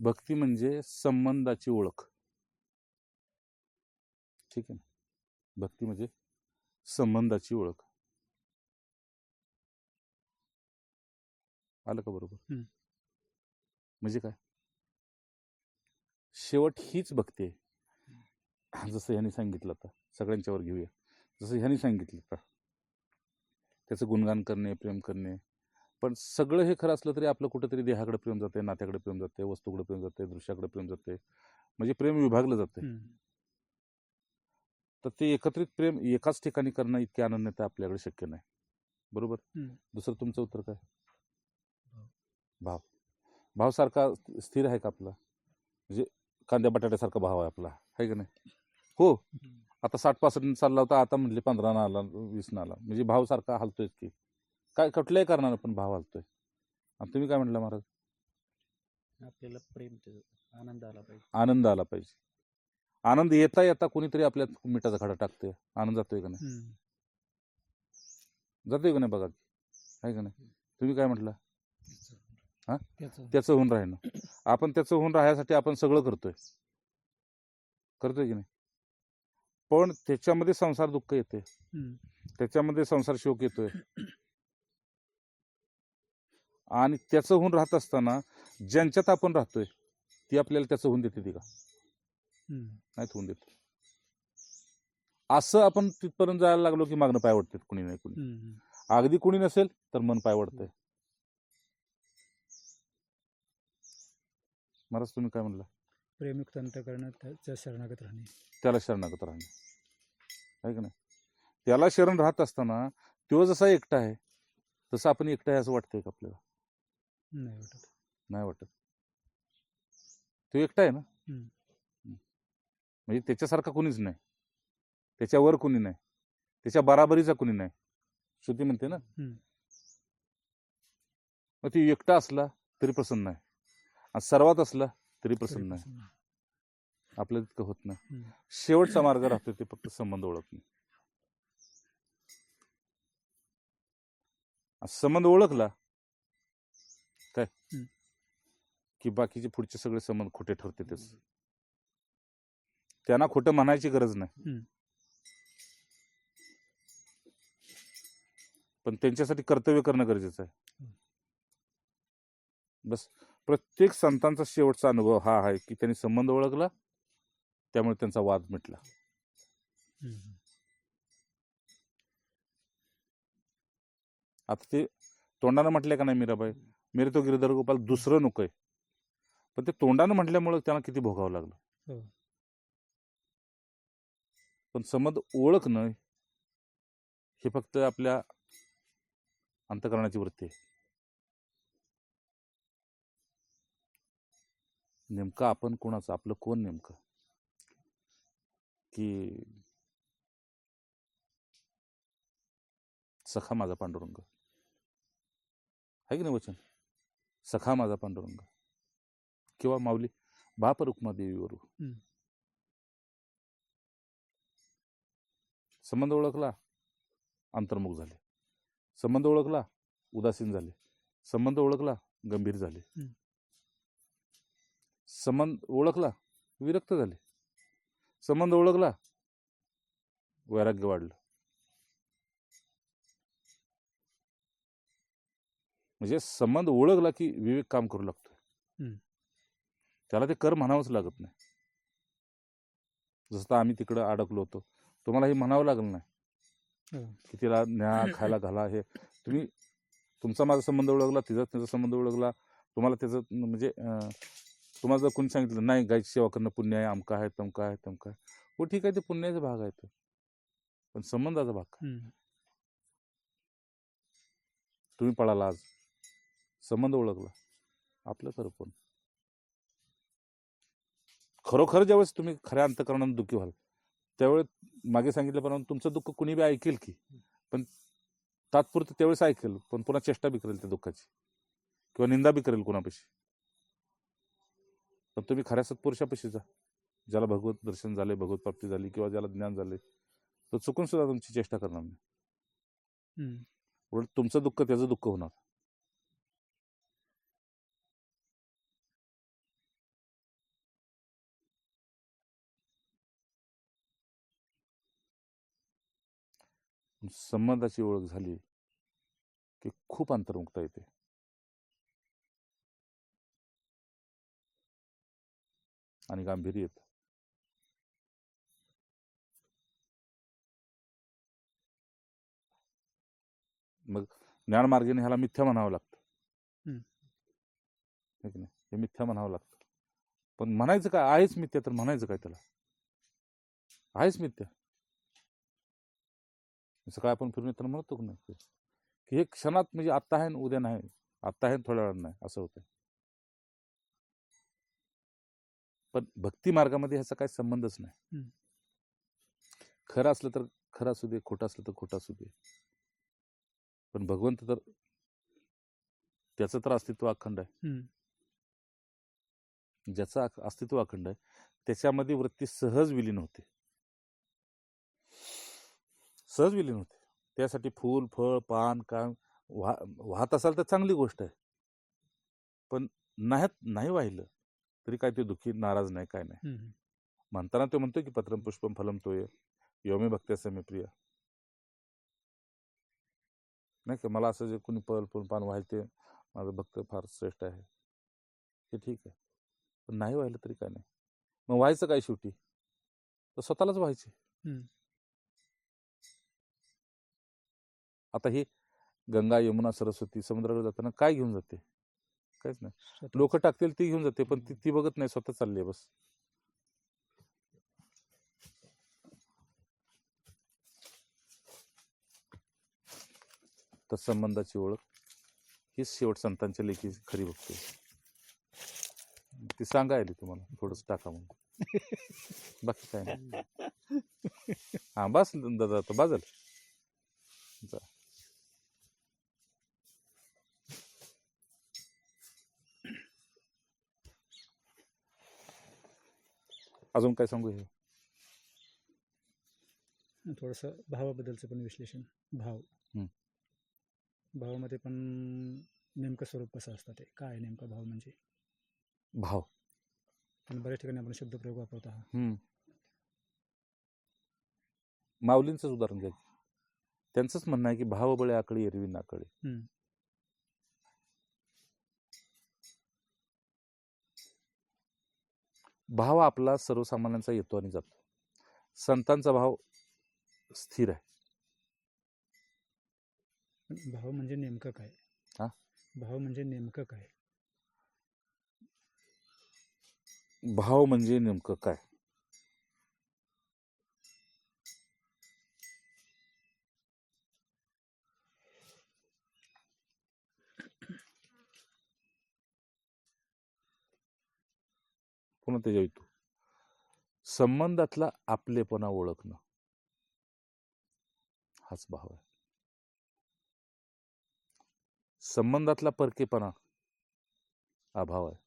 भक्ती म्हणजे संबंधाची ओळख. ठीक आहे ना? भक्ती म्हणजे संबंधाची ओळख. आलं का बरोबर. म्हणजे काय? शेवट हीच भक्ती आहे. जसं ह्यांनी सांगितलं आता सगळ्यांच्यावर घेऊया. जसं ह्यांनी सांगितलं आता. त्याचं गुणगान करणे प्रेम करणे पण सगळं हे खरं असलं तरी आपलं कुठेतरी देहाकडे प्रेम जाते नात्याकडे प्रेम जाते वस्तूकडे प्रेम जाते दृश्याकडे प्रेम जाते म्हणजे प्रेम विभागलं जाते. तर ते एकत्रित प्रेम एकाच ठिकाणी करणं इतके आनंद आपल्याकडे शक्य नाही. बरोबर. दुसरं तुमचं उत्तर काय? भाव. भाव. सारखा स्थिर आहे का आपला? म्हणजे कांद्या बटाट्यासारखा भाव आहे आपला. आहे का नाही? हो. आता साठ पासष्ट चालला होता आता म्हटले पंधरा ना आला वीस ना आला. म्हणजे भाव सारखा हलतोय की. काय कुठल्याही कारणानं पण भाव हलतोय आणि तुम्ही काय म्हटलं महाराज? आपल्याला प्रेम त्याचं आनंद आला पाहिजे. आनंद आला पाहिजे. आनंद येता येता कोणीतरी आपल्यात मिठाचा खडा टाकतोय. आनंद जातोय का नाही? हम्म. जातोय का नाही बघा? आहे का नाही? तुम्ही काय म्हटलं? हा? त्याचं त्याचं होऊन राहणं आपण त्याचं होऊन राहण्यासाठी आपण सगळं करतोय. करतोय की नाही? पण त्याच्यामध्ये संसार दुःख येते हम्म. त्याच्यामध्ये संसार शोक येतोय. आणि त्याचं होऊन राहत असताना ज्यांच्यात आपण राहतोय ती आपल्याला त्याचं होऊन देते ती का. नाहीत होऊन देत. असं आपण तिथपर्यंत जायला लागलो की मागणं पाय वाटतात कुणी नाही कुणी. अगदी कुणी नसेल तर मन पाय वाढतंय महाराज तुम्ही काय म्हणला? प्रेमयुक्त अंतकरण त्याच्या शरणागत राहणे. त्याला शरणागत राहणे. आहे का नाही? त्याला शरण राहत असताना तो जसा एकटा आहे तसं आपण एकटा आहे असं वाटतंय का आपल्याला? नाही वाटत. नाही वाटत. तो एकटा आहे ना? हम्म. म्हणजे त्याच्यासारखा कुणीच नाही. त्याच्यावर कुणी नाही. त्याच्या बराबरीचा कुणी नाही. श्रुती म्हणते ना? हम्म. मग ती एकटा असला तरी प्रसन्न आहे. आणि सर्वात असला तरी प्रसन्न आहे. आपल्याला तितकं होत नाही. हम्म. शेवटचा मार्ग राहतो ते फक्त संबंध ओळखणे. आणि संबंध ओळखला काय हम्म. की बाकीचे पुढचे सगळे संबंध खोटे ठरते तेच त्यांना खोटं म्हणायची गरज नाही हम्म. पण त्यांच्यासाठी कर्तव्य करणं गरजेचं आहे. बस प्रत्येक संतांचा शेवटचा अनुभव हा आहे की त्यांनी संबंध ओळखला त्यामुळे त्यांचा वाद मिटला हम्म. आता ते तोंडानं म्हटलंय का नाही मीराबाई मेरे तो गिरधर गोपाल दुसरं नकोय पण ते तोंडानं म्हटल्यामुळं त्यांना किती भोगावं लागलं. हो. पण संबंध ओळखणं हे फक्त आपल्या अंतकरणाची वृत्ती आहे. नेमकं आपण कोणाचं आपलं कोण नेमकं? की सखा माझा पांडुरंग. आहे की नाही वचन? सखा माझा पांडुरंग. किंवा माऊली बाप रुक्मा देवीवर हम्म. संबंध ओळखला? अंतर्मुख झाले. संबंध ओळखला? उदासीन झाले. संबंध ओळखला? गंभीर झाले. संबंध ओळखला? विरक्त झाले. संबंध ओळखला? वैराग्य वाढलं. म्हणजे संबंध ओळखला की विवेक काम करू लागतो हम्म. त्याला ते कर म्हणावंच लागत नाही. जसं आम्ही तिकडं अडकलो होतो तुम्हाला हे म्हणावं लागलं नाही. हो. की तिला न्या खायला घाला हे. तुम्ही तुमचा माझा संबंध ओळखला तिचा त्याचा संबंध ओळखला. तुम्हाला त्याचं म्हणजे तुम्हाला जर कोणी सांगितलं नाही गायची सेवा करणं पुण्य आहे अमका आहे तमका आहे तमका आहे. हो ठीक आहे ते पुण्याचा भाग आहे तो. पण संबंधाचा भाग. तुम्ही पळाला आज. संबंध ओळखला. आपलं खरं कोण खरोखर ज्यावेळेस तुम्ही खऱ्या अंतकरणानं दुःखी व्हाल त्यावेळेस मागे सांगितल्याप्रमाणे तुमचं दुःख कुणी बी ऐकेल की पण तात्पुरतं त्यावेळेस ऐकेल पण पुन्हा चेष्टा बी करेल त्या दुःखाची किंवा निंदा बी करेल कुणापाशी. पण तुम्ही खऱ्या सत्पुरुषापाशी जा ज्याला भगवत दर्शन झाले भगवत प्राप्ती झाली किंवा ज्याला ज्ञान झाले तो चुकून सुद्धा तुमची चेष्टा करणार नाही. उलट तुमचं दुःख त्याचं दुःख होणार. संबंधाची ओळख झाली की खूप अंतर्मुखता येते. आणि गांभीर्य येतं. मग ज्ञानमार्गाने ह्याला मिथ्या म्हणावं लागतं. नाही? हे मिथ्या म्हणावं लागतं. पण म्हणायचं काय? आहेच मिथ्या तर म्हणायचं काय त्याला? आहेच मिथ्या. सकाळी आपण फिरून येताना म्हणतो की नाही की हे क्षणात म्हणजे आत्ता आहे आणि उद्या नाही. आत्ता आहे थोड्या वेळात नाही. असं होतं पण भक्ती मार्गामध्ये ह्याचा काही संबंधच नाही. खरं असलं तर खरं असू दे खोटं असलं तर खोटं असू दे. पण भगवंत तर त्याचं तर अस्तित्व अखंड आहे. ज्याचं अस्तित्व अखंड आहे त्याच्यामध्ये वृत्ती सहज विलीन होते. सहज विलीन होते. त्यासाठी फूल फळ पान काम वाह वाहत असाल तर चांगली गोष्ट आहे. पण नाही नाही वाहिलं तरी काय ते दुःखी नाराज नाही काय नाही. म्हणताना तो म्हणतो की पत्रम पुष्पम फलम तोय योमी भक्त्याचं मी प्रिय. नाही का? मला असं जे कोणी पल फुल पान वाहेल ते माझं भक्त फार श्रेष्ठ आहे. हे ठीक आहे. पण नाही व्हायला तरी काय नाही. मग व्हायचं काय शेवटी? तर स्वतःलाच व्हायचे. आता हे गंगा यमुना सरस्वती समुद्राकडे जाताना काय घेऊन जाते? काहीच नाही. लोक टाकतील ती घेऊन जाते पण ती ती बघत नाही स्वतः चालली बस. तर संबंधाची ओळख. हीच शेवट संतांच्या लेखी खरी बघते ती सांगायली तुम्हाला थोडस टाका म्हणून. बाकी काय नाही. हा बस दादा तो बाजल जा. अजून काय सांगू हे थोडंसं भावाबद्दलचं पण विश्लेषण भाव हम्म. भावामध्ये पण नेमकं स्वरूप कसं असतं ते काय आहे नेमका भाव म्हणजे भाव आणि बऱ्याच ठिकाणी आपण शब्दप्रयोग वापरत आहात हम्म. माऊलींचंच उदाहरण घ्या की. त्यांचंच म्हणणं आहे की भाव बळे आकळी एरवी नाकळी हम्म. भाव आपला सर्वसामान्यांचा येतो आणि जातो. संतांचा भाव स्थिर आहे. भाव म्हणजे नेमकं काय? हा? भाव म्हणजे नेमकं काय? भाव म्हणजे नेमकं काय? पुन्हा त्याच्या येतो संबंधातला आपलेपणा ओळखणं. हाच भाव आहे. संबंधातला परकेपणा अभाव आहे.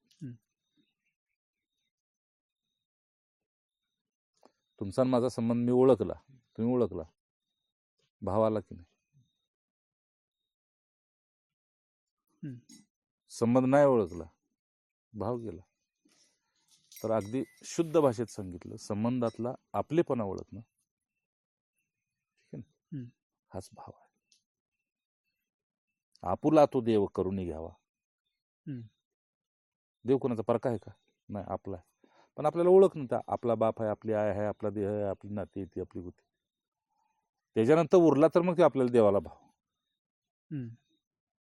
तुमचा आणि माझा संबंध मी ओळखला. तुम्ही ओळखला. भाव आला की नाही. संबंध नाही ओळखला. भाव गेला. तर अगदी शुद्ध भाषेत सांगितलं. संबंधातला आपलेपणा ओळखणं. ठीक आहे ना. हाच भाव आहे. आपुला तो देव करून घ्यावा. देव कोणाचा परका आहे का? नाही आपला आहे. पण आपल्याला ओळख नव्हता आपला बाप आहे आपली आय आहे आपला देह आहे आपली नाती आहे ती आपली होती. त्याच्यानंतर उरला तर मग ते आपल्याला देवाला भाव.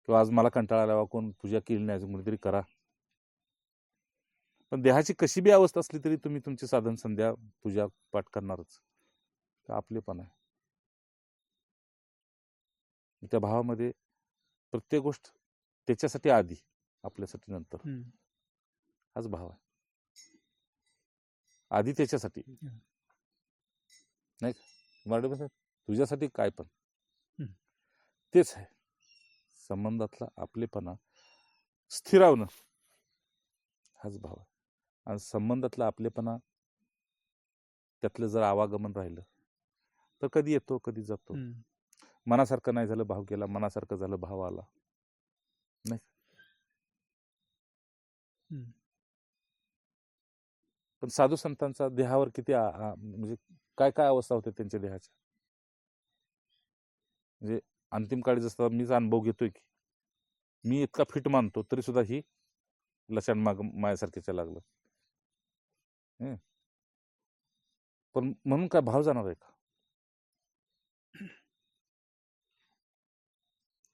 किंवा आज मला कंटाळा आला बा, कोण पूजा केली नाही अजून कोणीतरी करा. पण देहाची कशी बी अवस्था असली तरी तुम्ही तुमची साधन संध्या पूजा पाठ करणारच. तर आपले पण आहे. त्या भावामध्ये प्रत्येक गोष्ट त्याच्यासाठी आधी आपल्यासाठी नंतर. हाच भाव आहे. आधी त्याच्यासाठी. नाही का? मराठी तुझ्यासाठी काय पण. तेच आहे. संबंधातला आपलेपणा स्थिरावणं. हाच भाव आहे. आणि संबंधातला आपलेपणा त्यातलं जर आवागमन राहिलं तर कधी येतो कधी जातो. मनासारखं नाही झालं भाव गेला मनासारखं झालं भाव आला नाही. पण साधू संतांचा देहावर किती म्हणजे काय काय अवस्था होते त्यांच्या देहाच्या म्हणजे अंतिम काळी जसं मीच अनुभव घेतोय की मी इतका फिट मानतो तरी सुद्धा ही लक्षण माग मायासारख्याच्या लागलं. पण म्हणून काय भाव जाणार आहे का?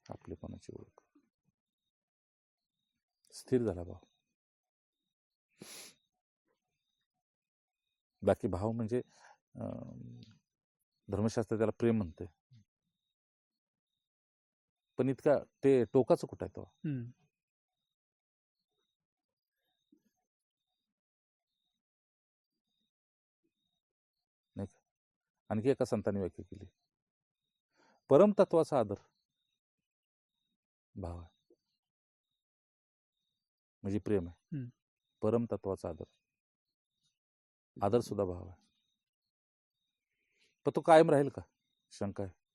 आपलेपणाची ओळख. स्थिर झाला भाव. बाकी भाव म्हणजे धर्मशास्त्र त्याला प्रेम म्हणते पण इतका ते टोकाचं कुठं आहे तो हम्म. आणखी एका संतांनी व्याख्या केली. परमतत्वाचा आदर. भाव आहे. म्हणजे प्रेम आहे. परमतत्वाचा आदर. आदर सुद्धा भाव आहे. पण तो कायम राहील का? शंका आहे.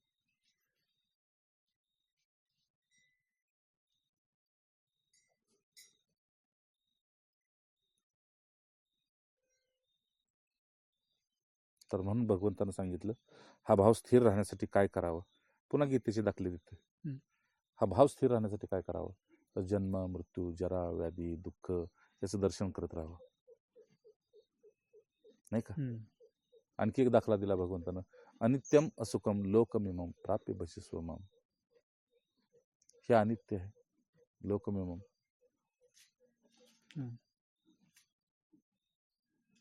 तर म्हणून भगवंतानं सांगितलं हा भाव स्थिर राहण्यासाठी काय करावं? पुन्हा गीतेची दाखले देते. हा भाव स्थिर राहण्यासाठी काय करावं? तर जन्म मृत्यू जरा व्याधी दुःख याचं दर्शन करत राहावं. नाही का. आणखी एक दाखला दिला भगवंतानं. अनित्यम असुकम लोकमिमम प्राप्य भशिस्वमम हे अनित्य आहे. लोकमिमम हम्म.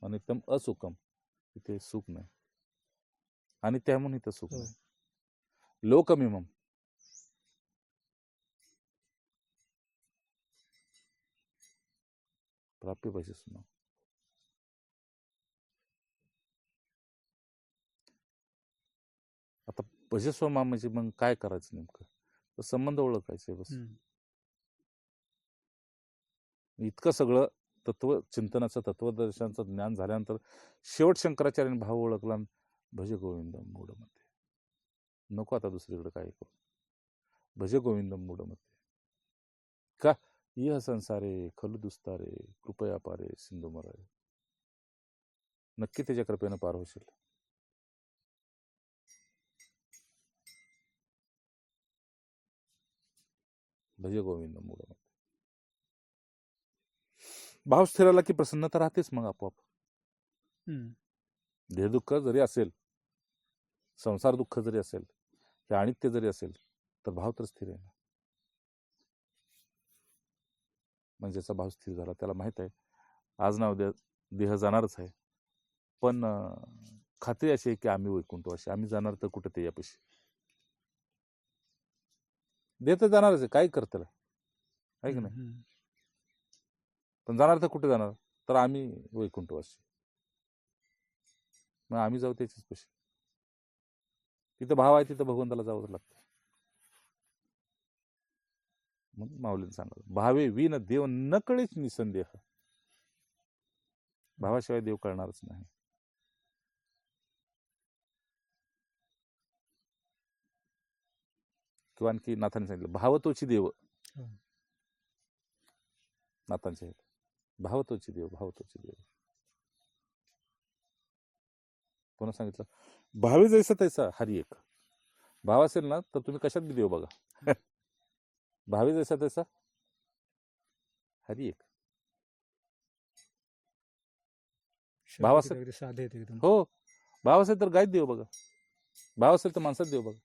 अनित्यम असुकम इथे सुख नाही. आणि त्यामुळे इथं सुख. नाही. लोकमिमम. प्राप्य भशिस्वमम आता भजस्वमा म्हणजे मग काय करायचं नेमकं? तर संबंध ओळखायचे बस. इतकं सगळं तत्व चिंतनाचं तत्वदर्शनाचं ज्ञान झाल्यानंतर शेवट शंकराचार्याने भाव ओळखला भज गोविंद मूढमध्ये. नको आता दुसरीकडे काय करू. भज गोविंद मूढमध्ये. का? इह संसारे खलु दुस्तारे कृपया पारे सिंधू मरारे नक्की त्याच्या कृपेनं पार होशील. भज गोविंद मूढमध्ये. भाव स्थिराला की प्रसन्नता राहतेच मग आपोआप. हम्म. देहदुःख जरी असेल संसार दुःख जरी असेल हे अनित्य जरी असेल तर भाव तर स्थिर आहे ना. म्हणजे ज्याचा भाव स्थिर झाला त्याला माहीत आहे आज ना उद्या देह जाणारच आहे. पण खात्री अशी आहे की आम्ही वैकुंठवाशी आम्ही जाणार तर कुठे ते यापाशी? देह तर जाणारच आहे काय करत त्याला आहे की नाही. पण जाणार तर कुठे जाणार? तर आम्ही वैकुंठवासी. मग आम्ही जाऊ त्याच्याच पशी. तिथं भाव आहे तिथं भगवंताला जावं लागतं. म्हणून माऊलीने सांगितलं भावे विन देव न कळीच निसंदेह. भावाशिवाय देव कळणारच नाही. किंवा आणखी नाथाने सांगितलं भावतोची देव. हो. नाथांच्या. भावतोची देव भावतोची देव कोणा सांगितलं? भावी जैसा तैसा हरी एक. भाव असेल ना तर तुम्ही कशात बी देव बघा. भावी जैसा तैसा हरी एक. भाव शब्द असं- किती अगदी साधे आहेत एकदम. हो. भाव असेल तर गायत देव बघा. भाव असेल तर माणसात देव बघा.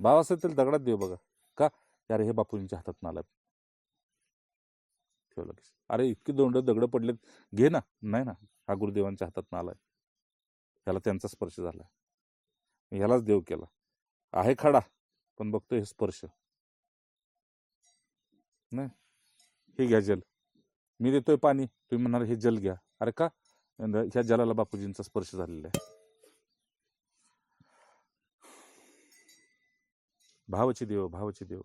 भाव असेल तर दगडात देव बघा. का? यार हे बापूंच्या हातात नाला ठेवलं की. अरे इतकी दोंड दगडं पडलेत. घे ना. नाही ना. हा गुरुदेवांच्या हातात नाला आहे. ह्याला त्यांचा स्पर्श झाला ह्यालाच देव केला. आहे खडा पण बघतोय हे स्पर्श. नाही. हे घ्या जल. मी देतोय पाणी. तुम्ही म्हणाल हे जल घ्या. अरे का? ह्या जलाला बापूजींचा स्पर्श झालेला आहे. भावची देव भावची देव.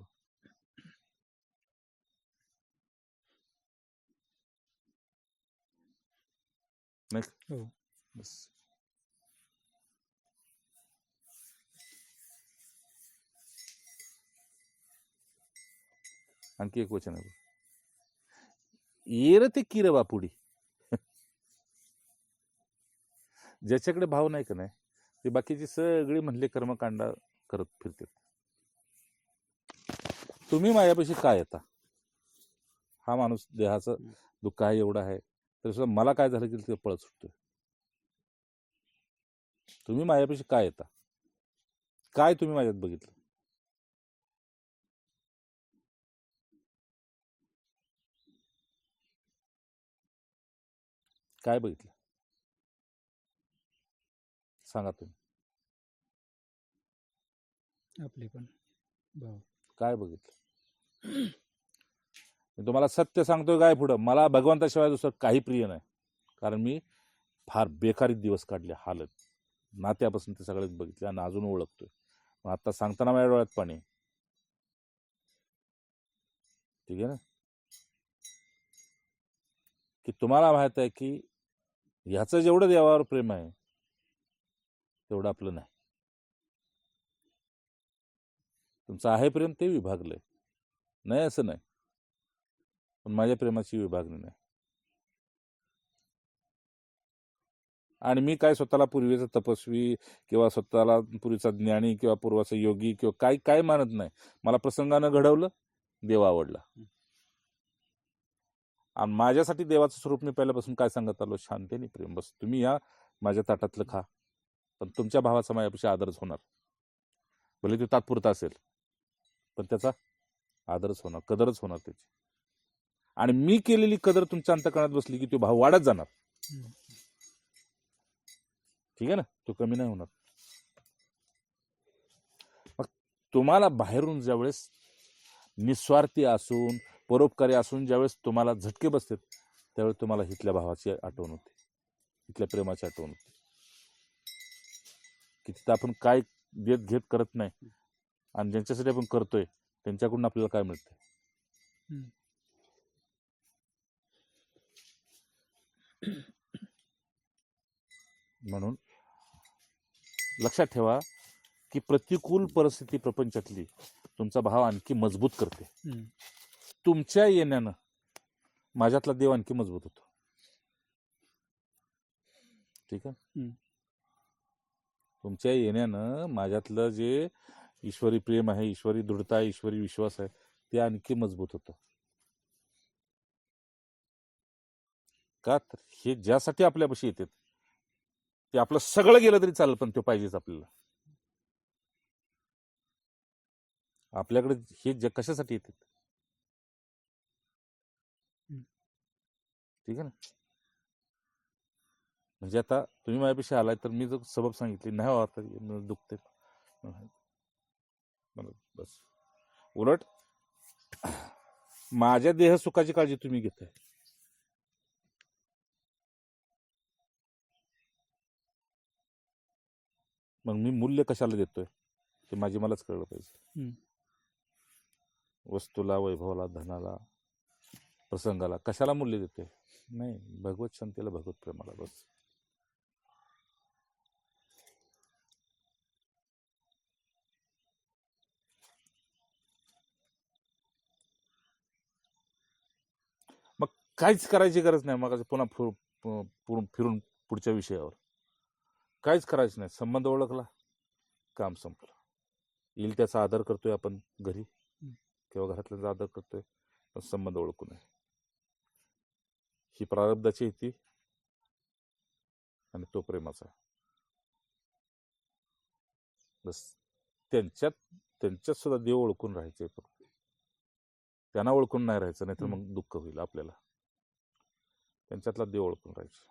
नाही? हो. बस आणखी एक वचन आहे. येर ते किर बापुडी ज्याच्याकडे भाव नाही का नाही ते बाकीची सगळी म्हणले कर्मकांड करत फिरते तुम्ही माझ्यापाशी काय येता हा माणूस देहाचं दुःख आहे एवढं आहे तरी सुद्धा मला काय झालं की ते पळत सुटतोय. तुम्ही माझ्यापाशी काय येता? काय तुम्ही माझ्यात बघितलं? काय बघितलं? सांगा तुम्ही. आपले पण. काय बघितलं? तुम्हाला सत्य सांगतोय काय पुढं? मला भगवंताशिवाय दुसरं काही प्रिय नाही. कारण मी फार बेकारीत दिवस काढले हालत. नात्यापासून ते सगळेच बघितले आणि अजून ओळखतोय. मग आता सांगताना माझ्या डोळ्यात पाणी ठीक आहे ना? की तुम्हाला माहीत आहे की ह्याचं जेवढं देवावर प्रेम आहे तेवढं आपलं नाही. तुमचं आहे प्रेम ते विभागलंय. नाही असं नाही. पण माझ्या प्रेमाची विभागणी नाही. आणि मी काय स्वतःला पूर्वीचा तपस्वी किंवा स्वतःला पूर्वीचा ज्ञानी किंवा पूर्वाचा योगी किंवा काय काय मानत नाही. मला प्रसंगानं घडवलं देव आवडला. आणि माझ्यासाठी देवाचं स्वरूप मी पहिल्यापासून काय सांगत आलो? शांतीने प्रेम. बस तुम्ही या माझ्या ताटातलं खा. पण तुमच्या भावाचा माझ्यापेक्षा आदरच होणार. भले ते तात्पुरता असेल पण त्याचा आदरच होणार कदरच होणार त्याची. आणि मी केलेली कदर तुमच्या अंतकरणात बसली की तो भाव वाढत जाणार. ठीक आहे ना? तो कमी नाही होणार. मग तुम्हाला बाहेरून ज्यावेळेस निस्वार्थी असून परोपकारी असून ज्यावेळेस तुम्हाला झटके बसतात त्यावेळेस तुम्हाला इथल्या भावाची आठवण होते. इथल्या प्रेमाची आठवण होते. की तिथं आपण काय देत घेत करत नाही. आणि ज्यांच्यासाठी आपण करतोय त्यांच्याकडून आपल्याला काय मिळतं म्हणून लक्षात ठेवा की प्रतिकूल परिस्थिती प्रपंचातली तुमचा भाव आणखी मजबूत करते. तुमच्या येण्यानं माझ्यातला देव आणखी मजबूत होतो ठीक आहे. तुमच्या येण्यानं माझ्यातलं जे ईश्वरी प्रेम आहे ईश्वरी दृढता आहे ईश्वरी विश्वास आहे ते आणखी मजबूत होतं का? तर हे ज्यासाठी आपल्यापाशी येतात ते आपलं सगळं गेलं तरी चालेल पण ते पाहिजेच आपल्याला. आपल्याकडे हे जग कशासाठी येतात. ठीक आहे ना? म्हणजे आता तुम्ही माझ्यापेक्षा आलाय तर मी जर सबब सांगितली नाही तर मला दुखते बस. उलट माझ्या देह सुखाची काळजी तुम्ही घेताय. मग मी मूल्य कशाला देतोय? ते माझी मलाच कळलं पाहिजे. वस्तूला वैभवाला धनाला प्रसंगाला कशाला मूल्य देतोय? नाही भगवत शांतीला भगवत प्रेमाला बस. मग काहीच करायची गरज नाही मग पुन्हा फिरून पुढच्या विषयावर. काहीच करायचं नाही. संबंध ओळखला काम संपलं. येईल त्याचा आदर करतोय आपण घरी किंवा घरातल्यांचा आदर करतोय पण संबंध ओळखू नये. ही प्रारब्धाची येते आणि तो प्रेमाचा. आहे. बस त्यांच्यात त्यांच्यात सुद्धा देव ओळखून राहायचंय फक्त. त्यांना ओळखून नाही राहायचं नाहीतर मग दुःख होईल आपल्याला. त्यांच्यातला देव ओळखून राहायचं.